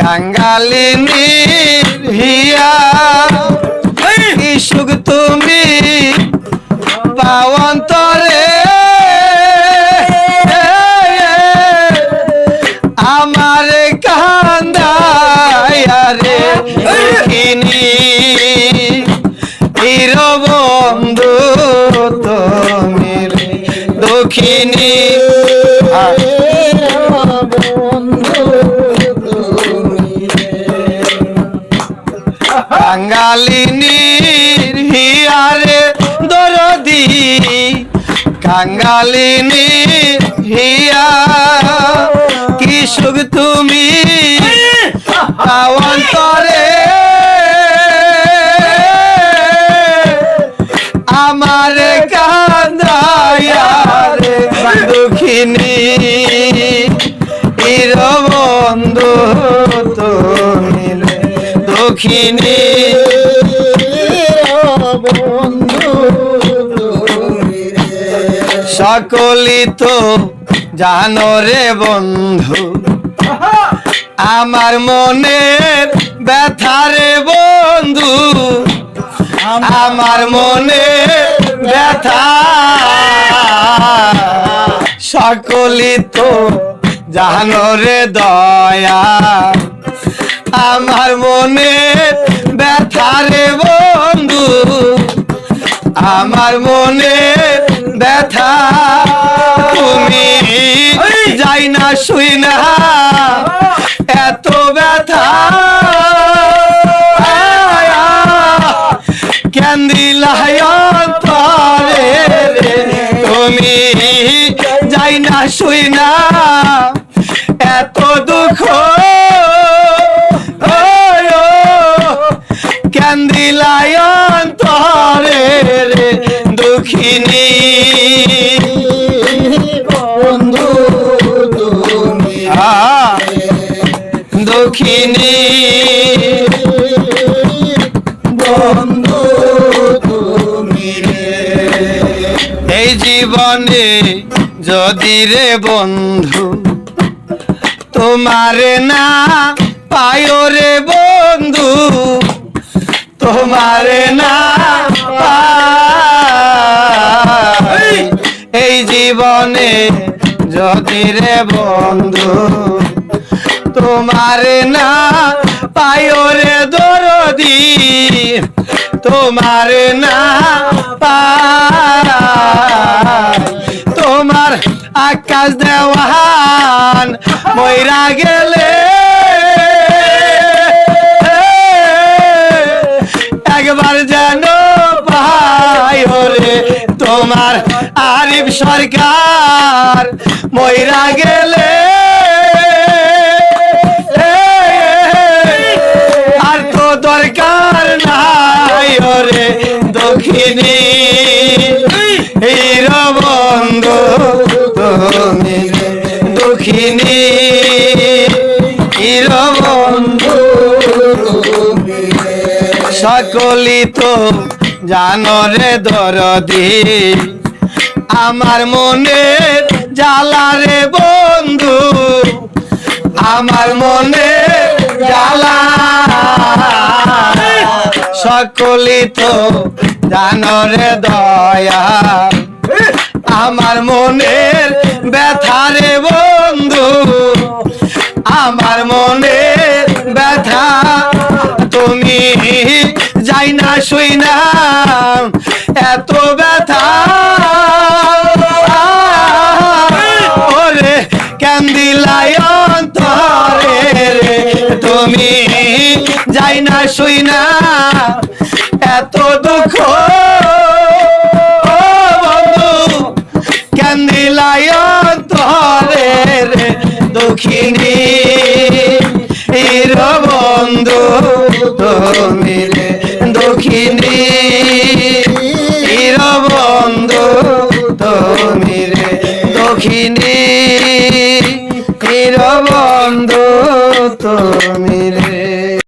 কাঙ্গালিনী হিয়া সুখ তুমি পাওয়ন্তরে। আমার কান্দায়ারে কিনি। হির বন্ধু তুমি রে দক্ষিণী কাঙ্গালিনীর হিয়ারে দরদি, কাঙ্গালিনীর হিয়া। কি সুখ তুমি অন্তরে? আমার কান্দায়ারে দুঃখিনী ইর বন্ধু। রে দুঃখিনী। সকলি তো জানো রে বন্ধু, আমার মনের ব্যথা রে বন্ধু, আমার মনে ব্যথা। সকলি তো জানো রে দয়া আমার মনে ব্যথা রে বন্ধু। আমার মনে ব্যথা। তুমি যাই না শুই না এত ব্যথা। কেন দিলাই অন্তরে রে? তুমি যাই না শুই না এত দুঃখ কেন দিলাই অন্তরে রে দুঃখিনী। বন্ধু তুমি দুঃখিনী। বন্ধু তুমি এই জীবনে যদি রে বন্ধু তোমারে না পায় রে বন্ধু। তোমারে না এই জীবনে যদি রে বন্ধু, তোমারে না পায় রে দরদি। তোমার না তোমার আকাশ দেওয়ান ময়রা গেলে একবার যেন পাই রে তোমার আরিফ সরকার ময়রা গেলে। আর তো দরকার নাই ওরে দক্ষিণী হির বন্ধু, তুমি সকলি জানরে জানো দরদি, আমার মনে জ্বালা রে বন্ধু, আমার মনে জ্বালা। সকলিত জানরে দয়া, আমার মনের ব্যথারে বন্ধু, আমার মনের ব্যথা, তুমি যাই না শুই না, এত ব্যথা। ওরে কেন দিলাই অন্তরে তুমি যাই না শুই না, এত দুঃখ। বন্ধু কেন অন্তরে রে, দুঃখিনী বন্ধু, তুমি তিনি নীরব